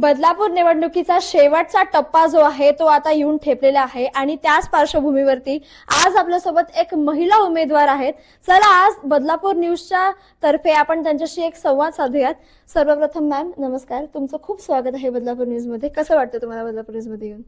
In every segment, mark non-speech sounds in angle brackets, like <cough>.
बदलापूर निवडणुकीचा शेवटचा टप्पा जो आहे तो आता येऊन ठेपलेला आहे. आणि त्याच पार्श्वभूमीवरती आज आपल्यासोबत एक महिला उमेदवार आहेत. चला आज बदलापूर न्यूजच्या तर्फे आपण त्यांच्याशी एक संवाद साधूयात. सर्वप्रथम मॅम नमस्कार. तुमचं खूप स्वागत आहे बदलापूर न्यूजमध्ये कसं वाटतं तुम्हाला बदलापूर न्यूजमध्ये येऊन?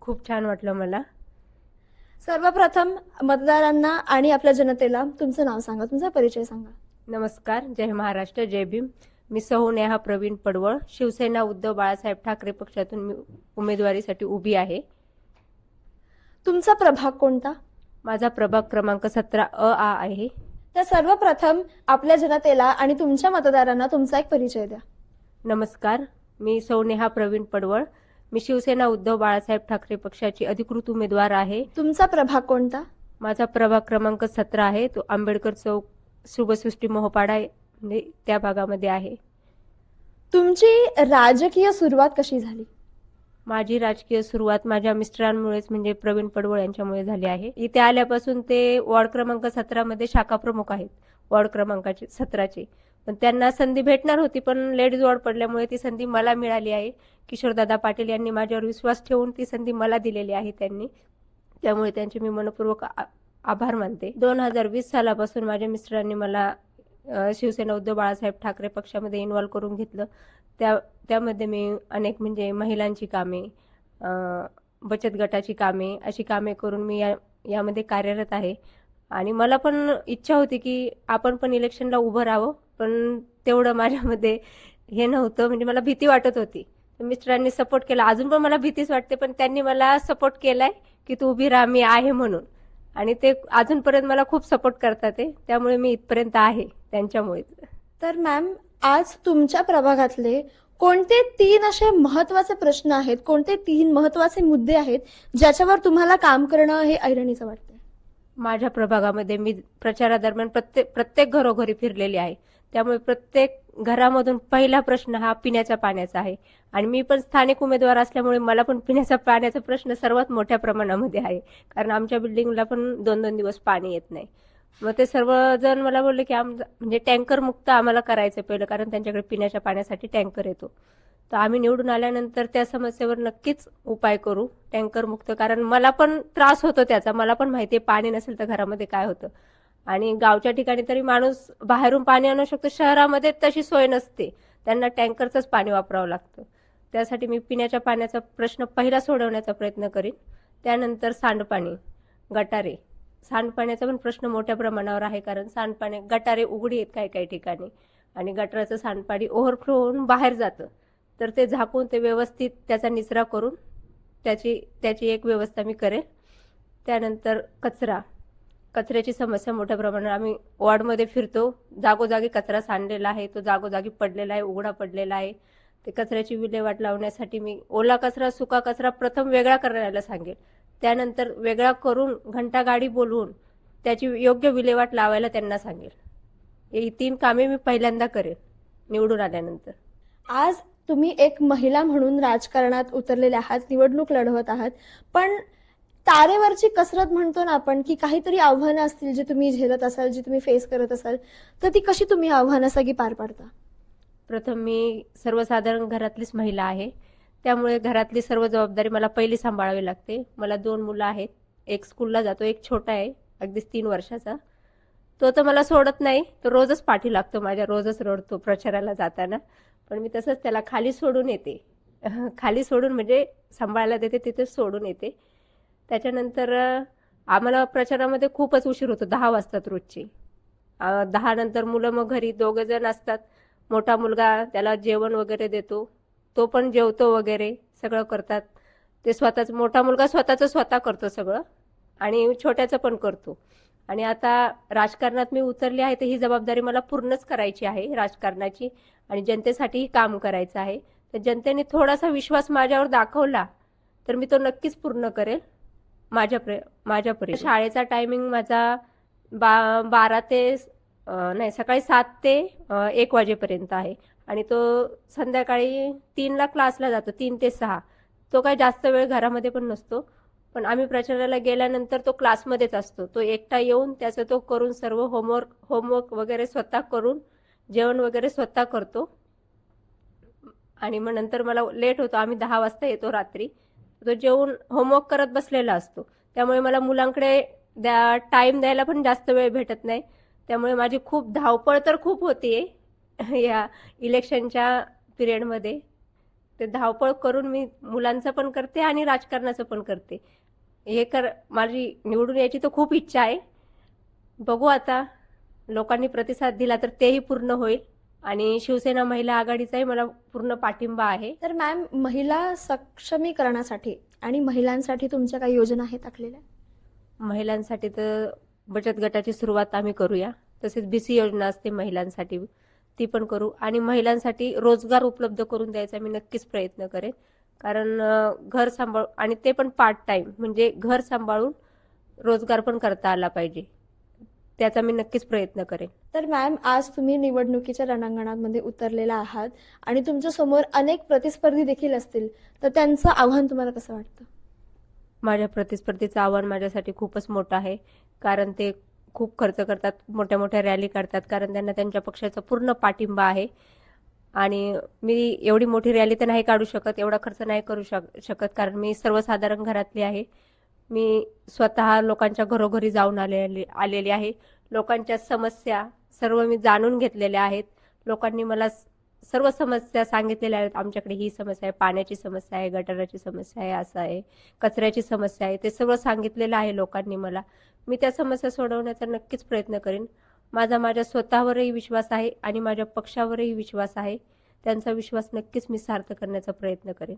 खूप छान वाटलं मला. सर्वप्रथम मतदारांना आणि आपल्या जनतेला तुमचं नाव सांगा तुमचा परिचय सांगा. नमस्कार. जय महाराष्ट्र जय भीम. मी सौ नेहा प्रवीण पडवळ शिवसेना उद्धव बाळासाहेब ठाकरे पक्षातून मी उमेदवारीसाठी उभी आहे. तुमचा प्रभाग कोणता? माझा प्रभाग क्रमांक सतरा अ आ आहे. तर सर्वप्रथम आपल्या जनतेला आणि तुमच्या मतदारांना तुमचा एक परिचय द्या. नमस्कार मी सौ नेहा प्रवीण पडवळ मी शिवसेना उद्धव बाळासाहेब ठाकरे पक्षाची अधिकृत उमेदवार आहे. तुमचा प्रभाग कोणता? माझा प्रभाग क्रमांक सतरा आहे तो आंबेडकर चौक शुभसृष्टी मोहपाडा म्हणजे त्या भागामध्ये आहे. तुमची राजकीय सुरुवात कशी झाली? माझी राजकीय सुरुवात माझ्या मिस्टरांमुळेच म्हणजे प्रवीण पडवळ यांच्यामुळे झाली आहे. इथे आल्यापासून ते वॉर्ड क्रमांक सतरा मध्ये शाखा प्रमुख आहेत. वॉर्ड क्रमांकाचे सतराचे. पण त्यांना संधी भेटणार होती पण लेडीज वॉर्ड पडल्यामुळे ती संधी मला मिळाली आहे. किशोरदादा पाटील यांनी माझ्यावर विश्वास ठेवून ती संधी मला दिलेली आहे त्यांनी. त्यामुळे त्यांचे मी मनपूर्वक आभार मानते. दोन हजार वीस सालापासून माझ्या मिस्टरांनी मला शिवसेना उद्धव बाळासाहेब ठाकरे पक्षामध्ये इन्व्हॉल्व करून घेतलं. त्या त्यामध्ये मी अनेक म्हणजे महिलांची कामे बचत गटाची कामे अशी कामे करून मी या यामध्ये कार्यरत आहे. आणि मला पण इच्छा होती की आपण पण इलेक्शनला उभं राहावं पण तेवढं माझ्यामध्ये हे नव्हतं. म्हणजे मला भीती वाटत होती. मिस्टरांनी सपोर्ट केला. अजून पण मला भीतीच वाटते पण त्यांनी मला सपोर्ट केलाय की तू उभी राहा मी आहे म्हणून. आणि ते अजूनपर्यंत मला खूप सपोर्ट करतात ते. त्यामुळे मी इथपर्यंत आहे त्यांच्यामुळे. तर मॅम आज तुमच्या प्रभागातले कोणते तीन असे महत्त्वाचे प्रश्न आहेत कोणते तीन महत्त्वाचे मुद्दे आहेत ज्याच्यावर तुम्हाला काम करणं हे ऐरणीचं वाटतंय? माझ्या प्रभागामध्ये मी प्रचारादरम्यान प्रत्येक प्रत्येक घरोघरी फिरलेली आहे. त्यामुळे प्रत्येक घरामधून पहिला प्रश्न हा पिण्याच्या पाण्याचा आहे. आणि मी पण स्थानिक उमेदवार असल्यामुळे मला पण पिण्याच्या पाण्याचा प्रश्न सर्वात मोठ्या प्रमाणामध्ये आहे. कारण आमच्या बिल्डिंगला पण दोन दोन दिवस पाणी येत नाही. मग ते सर्वजण मला बोलले की आम म्हणजे टँकर मुक्त आम्हाला करायचं पहिलं कारण त्यांच्याकडे पिण्याच्या पाण्यासाठी टँकर येतो. तर आम्ही निवडून आल्यानंतर त्या समस्येवर नक्कीच उपाय करू टँकर मुक्त. कारण मला पण त्रास होतो त्याचा. मला पण माहिती आहे पाणी नसेल तर घरामध्ये काय होतं. आणि गावच्या ठिकाणी तरी माणूस बाहेरून पाणी आणू शकतो. शहरामध्ये तशी सोय नसते. त्यांना टँकरचंच पाणी वापरावं लागतं. त्यासाठी मी पिण्याच्या पाण्याचा प्रश्न पहिला सोडवण्याचा प्रयत्न करीन. त्यानंतर सांडपाणी गटारे. सांडपाण्याचा पण प्रश्न मोठ्या प्रमाणावर आहे कारण सांडपाणी गटारे उघडी आहेत काही काही ठिकाणी. आणि गटाराचं सांडपाणी ओव्हरफ्लो होऊन बाहेर जातं. तर ते झाकून ते व्यवस्थित त्याचा निचरा करून त्याची त्याची एक व्यवस्था मी करेन. त्यानंतर कचरा. कचऱ्याची समस्या मोठ्या प्रमाणात आम्ही वॉर्डमध्ये फिरतो. जागोजागी कचरा सांडलेला आहे तो जागोजागी पडलेला आहे उघडा पडलेला आहे. ते कचऱ्याची विल्हेवाट लावण्यासाठी मी ओला कचरा सुका कचरा प्रथम वेगळा करायला सांगेल. त्यानंतर वेगळा करून घंटा गाडी बोलवून त्याची योग्य विल्हेवाट लावायला त्यांना सांगेल. ही तीन कामे मी पहिल्यांदा करेन निवडून आल्यानंतर. आज तुम्ही एक महिला म्हणून राजकारणात उतरलेले आहात निवडणूक लढवत आहात पण तारेवरची कसरत म्हणतो ना आपण की काहीतरी आव्हानं असतील जे तुम्ही झेलत असाल जी तुम्ही फेस करत असाल तर ती कशी तुम्ही आव्हानं सगळी पार पाडता? प्रथम मी सर्वसाधारण घरातलीच महिला आहे. त्यामुळे घरातली सर्व जबाबदारी मला पहिली सांभाळावी लागते. मला दोन मुलं आहेत. एक स्कूलला जातो. एक छोटा आहे. अगदीच तीन वर्षाचा. तो तर मला सोडत नाही. तो रोजच पाठी लागतो माझ्या रोजच रडतो प्रचाराला जाताना. पण मी तसंच त्याला खाली सोडून येते. <laughs> खाली सोडून म्हणजे सांभाळायला देते तिथेच सोडून येते. त्याच्यानंतर आम्हाला प्रचारामध्ये खूपच उशीर होतो दहा वाजतात रोजची. दहा नंतर मुलं मग घरी दोघे जण असतात. मोठा मुलगा त्याला जेवण वगैरे देतो. तो पण जेवतो वगैरे सगळं करतात. ते स्वतःच मोठा मुलगा स्वतःचं स्वतः करतो सगळं आणि छोट्याचं पण करतो. आणि आता राजकारणात मी उतरली आहे तर ही जबाबदारी मला पूर्णच करायची आहे राजकारणाची आणि जनतेसाठीही काम करायचं आहे. तर जनतेने थोडासा विश्वास माझ्यावर दाखवला तर मी तो नक्कीच पूर्ण करेल. माझ्या प्र माझ्या परी शाळेचा टायमिंग माझा बा बारा ते नाही सकाळी सात ते एक वाजेपर्यंत आहे. आणि तो संध्याकाळी तीनला क्लासला जातो तीन ते सहा. तो काही जास्त वेळ घरामध्ये पण नसतो. पण आम्ही प्रचाराला गेल्यानंतर तो क्लासमध्येच असतो. तो एकटा येऊन त्याचं तो करून सर्व होमवर्क होमवर्क वगैरे स्वतः करून जेवण वगैरे स्वतः करतो. आणि मग नंतर मला लेट होतो. आम्ही दहा वाजता येतो रात्री. जो जेवून होमवर्क करत बसलेला असतो. त्यामुळे मला मुलांकडे द्या टाइम द्यायला पण जास्त वेळ भेटत नाही. त्यामुळे माझी खूप धावपळ तर खूप होतीये <laughs> या इलेक्शनच्या पिरियडमध्ये ते धावपळ करून मी मुलांचं पण करते आणि राजकारणाचं पण करते. हे कर माझी निवडून यायची तर खूप इच्छा आहे. बघू आता लोकांनी प्रतिसाद दिला तर तेही पूर्ण होईल. आणि शिवसेना महिला आघाडीचाही मला पूर्ण पाठिंबा आहे. तर मॅम महिला सक्षमीकरणासाठी आणि महिलांसाठी तुमच्या काही योजना आहेत आखलेल्या? महिलांसाठी तर बचत गटाची सुरुवात आम्ही करूया. तसेच बीसी योजना असते महिलांसाठी ती पण करू. आणि महिलांसाठी रोजगार उपलब्ध करून द्यायचा मी नक्कीच प्रयत्न करेन. कारण घर सांभाळ आणि ते पण पार्ट टाइम म्हणजे घर सांभाळून रोजगार पण करता आला पाहिजे. त्याचा मी नक्कीच प्रयत्न करेन. तर मॅम आज तुम्ही निवडणुकीच्या रणांगणामध्ये उतरलेला आहात आणि तुमच्यासमोर अनेक प्रतिस्पर्धी देखील असतील तर त्यांचं आव्हान तुम्हाला कसं वाटतं? माझ्या प्रतिस्पर्धीचं आव्हान माझ्यासाठी खूपच मोठं आहे कारण ते खूप खर्च करतात मोठ्या मोठ्या रॅली काढतात कारण त्यांना त्यांच्या पक्षाचा पूर्ण पाठिंबा आहे. आणि मी एवढी मोठी रॅली तर नाही काढू शकत एवढा खर्च नाही करू शक शकत कारण मी सर्वसाधारण घरातली आहे. मी स्वतः लोकांच्या घरोघरी जाऊन आलेली आलेली आहे. लोकांच्या समस्या सर्व मी जाणून घेतलेल्या आहेत. लोकांनी मला सर्व समस्या सांगितलेल्या आहेत. आमच्याकडे ही समस्या आहे पाण्याची समस्या आहे गटाराची समस्या आहे असं आहे. कचऱ्याची समस्या आहे. ते सर्व सांगितलेलं आहे लोकांनी मला. मी त्या समस्या सोडवण्याचा नक्कीच प्रयत्न करेन. माझा माझ्या स्वतःवरही विश्वास आहे आणि माझ्या पक्षावरही विश्वास आहे. त्यांचा विश्वास नक्कीच मी सार्थ करण्याचा प्रयत्न करेन.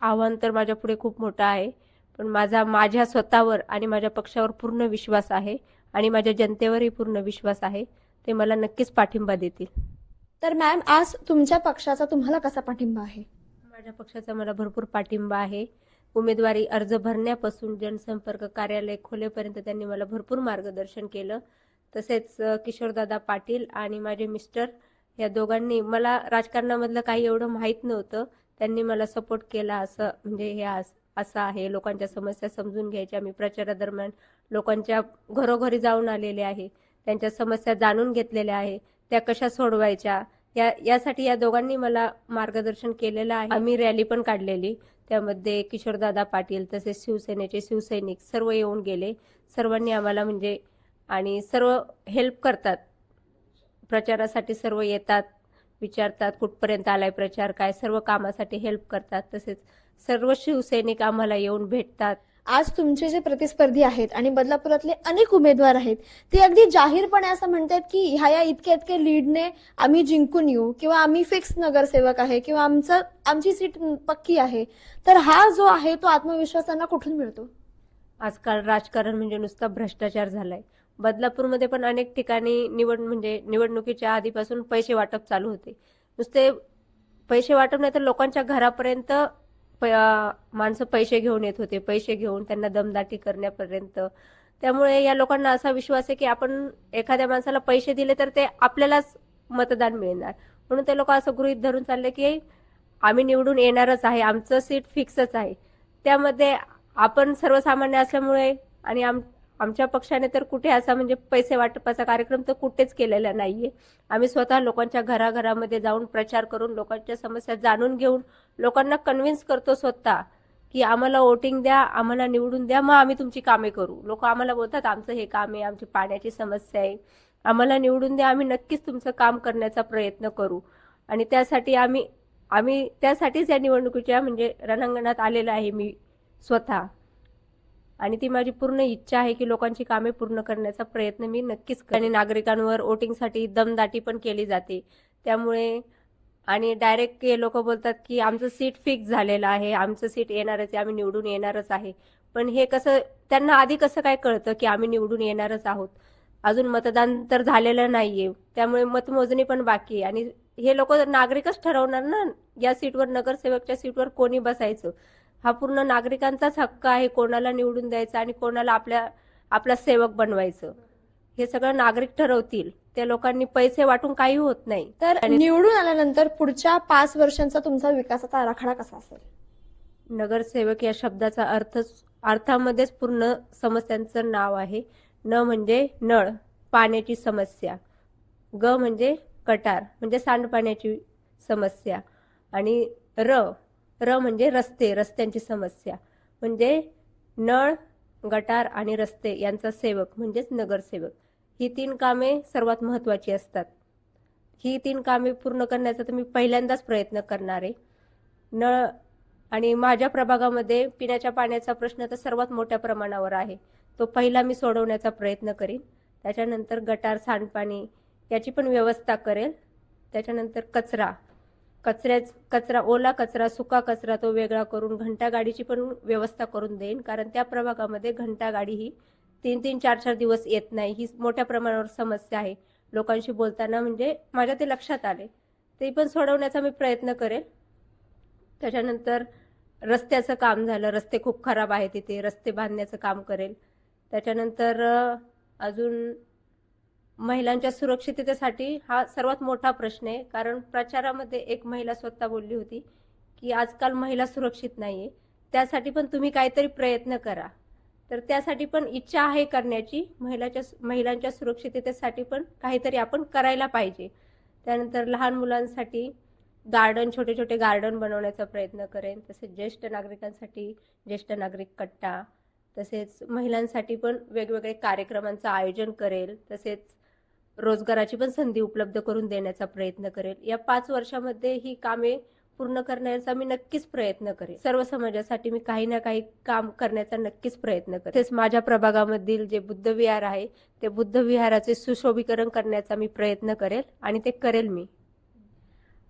आव्हान तर माझ्या पुढे खूप मोठं आहे. पण माझा माझ्या स्वतःवर आणि माझ्या पक्षावर पूर्ण विश्वास आहे आणि माझ्या जनतेवरही पूर्ण विश्वास आहे ते मला नक्कीच पाठिंबा देतील. तर मॅम आज तुमच्या पक्षाचा तुम्हाला कसा पाठिंबा आहे? माझ्या पक्षाचा मला भरपूर पाठिंबा आहे. उमेदवारी अर्ज भरण्यापासून जनसंपर्क कार्यालय खोलेपर्यंत त्यांनी मला भरपूर मार्गदर्शन केलं. तसेच किशोरदादा पाटील आणि माझे मिस्टर या दोघांनी मला राजकारणामधलं काही एवढं माहीत नव्हतं. त्यांनी मला सपोर्ट केला असं म्हणजे हे असं आहे. लोकांच्या समस्या समजून घ्यायच्या. मी प्रचारादरम्यान लोकांच्या घरोघरी जाऊन आलेले आहे. त्यांच्या समस्या जाणून घेतलेल्या आहे. त्या कशा सोडवायच्या? या यासाठी या दोघांनी मला मार्गदर्शन केलेलं आहे. आम्ही रॅली पण काढलेली. त्यामध्ये किशोरदादा पाटील तसेच शिवसेनेचे शिवसैनिक सर्व येऊन गेले. सर्वांनी आम्हाला म्हणजे आणि सर्व हेल्प करतात. प्रचारासाठी सर्व येतात विचारतात कुठपर्यंत आलाय प्रचार काय सर्व कामासाठी हेल्प करतात. तसेच सर्व शिवसैनिक आम्हाला येऊन भेटतात. आज तुमचे जे प्रतिस्पर्धी आहेत आणि बदलापुरातले अनेक उमेदवार आहेत ते अगदी जाहीरपणे असं म्हणतात की ह्या या इतक्या इतक्या लीडने आम्ही जिंकून येऊ किंवा आम्ही फिक्स नगरसेवक आहे किंवा आमचं आमची सीट पक्की आहे तर हा जो आहे तो आत्मविश्वास त्यांना कुठून मिळतो? आजकाल राजकारण म्हणजे नुसता भ्रष्टाचार झालाय. बदलापूरमध्ये पण अनेक ठिकाणी निवड म्हणजे निवडणुकीच्या आधीपासून पैसे वाटप चालू होते. नुसते पैसे वाटप नाही तर लोकांच्या घरापर्यंत माणसं पैसे घेऊन येत होते पैसे घेऊन त्यांना दमदाटी करण्यापर्यंत. त्यामुळे या लोकांना असा विश्वास आहे की आपण एखाद्या माणसाला पैसे दिले तर ते आपल्यालाच मतदान मिळणार. म्हणून ते लोक असं गृहित धरून चालले की आम्ही निवडून येणारच आहे आमचं सीट फिक्सच आहे. त्यामध्ये आपण सर्वसामान्य असल्यामुळे आणि आम आमच्या पक्षाने तर कुठे असा म्हणजे पैसे वाटपाचा कार्यक्रम तर कुठेच केलेला नाहीये. आम्ही स्वतः लोकांच्या घराघरामध्ये जाऊन प्रचार करून लोकांच्या समस्या जाणून घेऊन लोकांना कन्व्हिन्स करतो स्वतः की आम्हाला वोटिंग द्या आम्हाला निवडून द्या मग आम्ही तुमची कामे करू. लोक आम्हाला बोलतात आमचं हे काम आहे आमची पाण्याची समस्या आहे. आम्हाला निवडून द्या आम्ही नक्कीच तुमचं काम करण्याचा प्रयत्न करू. आणि त्यासाठी आम्ही आम्ही त्यासाठीच या निवडणुकीच्या म्हणजे रणांगणात आलेलं आहे मी स्वतः. आणि ती माझी पूर्ण इच्छा आहे की लोकांची कामे पूर्ण करण्याचा प्रयत्न मी नक्कीच करेन. आणि नागरिकांवर वोटिंगसाठी दमदाटी पण केली जाते. त्यामुळे आणि डायरेक्ट हे लोक बोलतात की आमचं सीट फिक्स झालेलं आहे. आमचं सीट येणारच आहे. आम्ही निवडून येणारच आहे. पण हे कसं त्यांना आधी कसं काय कळतं की आम्ही निवडून येणारच आहोत? अजून मतदान तर झालेलं नाहीये. त्यामुळे मतमोजणी पण बाकी आहे. आणि हे लोक नागरिकच ठरवणार ना? या सीटवर नगरसेवकच्या सीटवर कोणी बसायचं? हा पूर्ण नागरिकांचाच हक्क आहे कोणाला निवडून द्यायचा आणि कोणाला आपल्या आपला सेवक बनवायचं. हे सगळं नागरिक ठरवतील. त्या लोकांनी पैसे वाटून काही होत नाही. तर निवडून आल्यानंतर पुढच्या पाच वर्षांचा तुमचा विकासाचा आराखडा कसा असेल? नगरसेवक या शब्दाचा अर्थ अर्थामध्येच पूर्ण समस्यांचं नाव आहे. न म्हणजे नळ पाण्याची समस्या. ग म्हणजे गटार म्हणजे सांडपाण्याची समस्या. आणि र र म्हणजे रस्ते रस्त्यांची समस्या. म्हणजे नळ गटार आणि रस्ते यांचा सेवक म्हणजेच नगरसेवक. ही तीन कामे सर्वात महत्वाची असतात. ही तीन कामे पूर्ण करण्याचा तर मी पहिल्यांदाच प्रयत्न करणार आहे. नळ आणि माझ्या प्रभागामध्ये पिण्याच्या पाण्याचा प्रश्न तर सर्वात मोठ्या प्रमाणावर आहे. तो पहिला मी सोडवण्याचा प्रयत्न करीन. त्याच्यानंतर गटार सांडपाणी याची पण व्यवस्था करेल. त्याच्यानंतर कचरा. कचऱ्याच कचरा ओला कचरा सुका कचरा तो वेगळा करून घंटा गाडीची पण व्यवस्था करून देईन. कारण त्या प्रभागामध्ये घंटा गाडी ही तीन तीन चार चार दिवस येत नाही. ही मोठ्या प्रमाणावर समस्या आहे. लोकांशी बोलताना म्हणजे माझ्या ते लक्षात आले. ते पण सोडवण्याचा मी प्रयत्न करेल. त्याच्यानंतर रस्त्याचं काम झालं. रस्ते खूप खराब आहे तिथे रस्ते बांधण्याचं काम करेल. त्याच्यानंतर अजून महिलांच्या सुरक्षिततेसाठी हा सर्वात मोठा प्रश्न आहे. कारण प्रचारामध्ये एक महिला स्वतः बोलली होती की आजकाल महिला सुरक्षित नाहीये. त्यासाठी पण तुम्ही काहीतरी प्रयत्न करा. तर त्यासाठी पण इच्छा आहे करण्याची. महिलाच्या महिलांच्या सुरक्षिततेसाठी पण काहीतरी आपण करायला पाहिजे. त्यानंतर लहान मुलांसाठी गार्डन छोटे छोटे गार्डन बनवण्याचा प्रयत्न करेन. तसेच ज्येष्ठ नागरिकांसाठी ज्येष्ठ नागरिक कट्टा. तसेच महिलांसाठी पण वेगवेगळे कार्यक्रमांचं आयोजन करेल. तसेच रोजगाराची पण संधी उपलब्ध करून देण्याचा प्रयत्न करेल. या पाच वर्षामध्ये ही कामे पूर्ण करण्याचा मी नक्कीच प्रयत्न करेन सर्व समाजासाठी मी काही ना काही काम करण्याचा नक्कीच प्रयत्न करेन तसेच माझ्या प्रभागामधील जे बुद्ध विहार आहे ते बुद्ध विहाराचे सुशोभीकरण करण्याचा मी प्रयत्न करेल आणि ते करेल मी.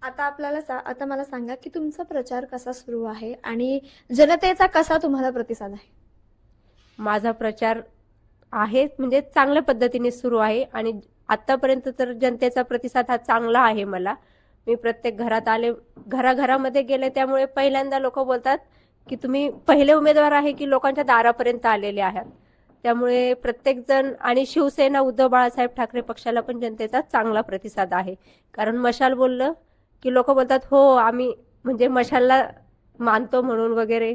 आता आपल्याला सा- आता मला सांगा की तुमचा प्रचार कसा सुरू आहे आणि जनतेचा कसा तुम्हाला प्रतिसाद आहे? माझा प्रचार आहे म्हणजे चांगल्या पद्धतीने सुरू आहे आणि आतापर्यंत तर जनतेचा प्रतिसाद हा चांगला आहे मला. मी प्रत्येक घरात आले घराघरामध्ये गेले त्यामुळे पहिल्यांदा लोक बोलतात की तुम्ही पहिले उमेदवार आहे की लोकांच्या दारापर्यंत आलेले आहात. त्यामुळे प्रत्येक जण आणि शिवसेना उद्धव बाळासाहेब ठाकरे पक्षाला पण जनतेचा चांगला प्रतिसाद आहे. कारण मशाल बोललं की लोक बोलतात हो आम्ही म्हणजे मशालला मानतो म्हणून वगैरे.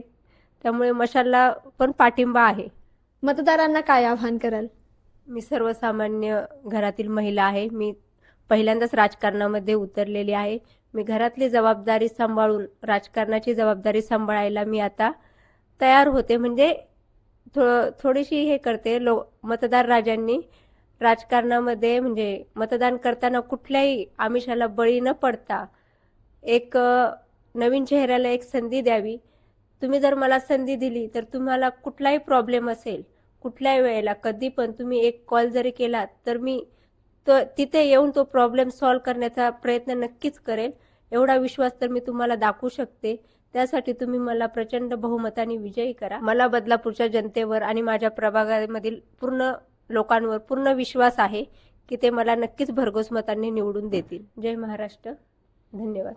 त्यामुळे मशालला पण पाठिंबा आहे. मतदारांना काय आव्हान कराल? मी सर्वसामान्य घरातील महिला आहे. मी पहिल्यांदाच राजकारणामध्ये उतरलेली आहे. मी घरातली जबाबदारी सांभाळून राजकारणाची जबाबदारी सांभाळायला मी आता तयार होते. म्हणजे थो थोडीशी हे करते. लो मतदार राजांनी राजकारणामध्ये म्हणजे मतदान करताना कुठल्याही आमिषाला बळी न पडता एक नवीन चेहऱ्याला एक संधी द्यावी. तुम्ही जर मला संधी दिली तर तुम्हाला कुठलाही प्रॉब्लेम असेल कुठल्याही वेळेला कधी पण तुम्ही एक कॉल जरी केला तर मी तर तिथे येऊन तो प्रॉब्लेम सॉल्व्ह करण्याचा प्रयत्न नक्कीच करेल. एवढा विश्वास तर मी तुम्हाला दाखवू शकते. त्यासाठी तुम्ही मला प्रचंड बहुमताने विजयी करा. मला बदलापूरच्या जनतेवर आणि माझ्या प्रभागामधील पूर्ण लोकांवर पूर्ण विश्वास आहे की ते मला नक्कीच भरघोस मतांनी निवडून देतील. जय महाराष्ट्र. धन्यवाद.